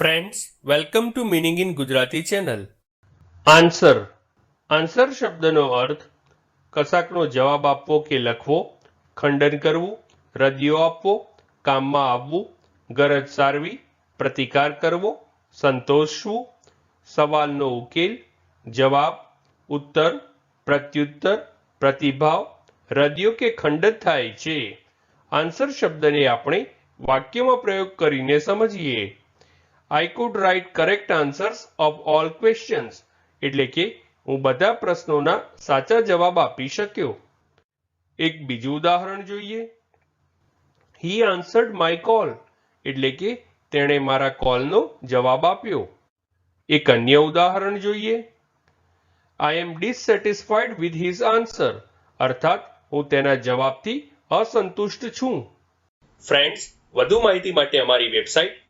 Friends welcome to meaning in Gujarati channel answer answer શબ્દનો અર્થ, કશાકનો જવાબ આપવો કે લખવો, ખંડન કરવું, રદિયો આપવો, કામમાં આવવું, ગરજ સારવી, પ્રતિકાર કરવો, સંતોષવું, સવાલનો ઉકેલ, જવાબ, ઉત્તર, પ્રત્યુત્તર, પ્રતિભાવ, રદિયો કે ખંડન થાય છે. આન્સર શબ્દને આપણે વાક્યમાં પ્રયોગ કરીને સમજીએ. I could write correct answers of all questions એટલે કે, હું બધા પ્રશ્નોના સાચા જવાબ આપી શક્યો. એક બીજું ઉદાહરણ જોઈએ. હી આન્સર્ડ માય કોલ એટલે કે, તેણે મારા કોલનો જવાબ આપ્યો. એક અન્ય ઉદાહરણ જોઈએ. I am dissatisfied with his answer અર્થાત, હું તેના જવાબથી અસંતુષ્ટ છું. ફ્રેન્ડ્સ વધુ માહિતી માટે અમારી website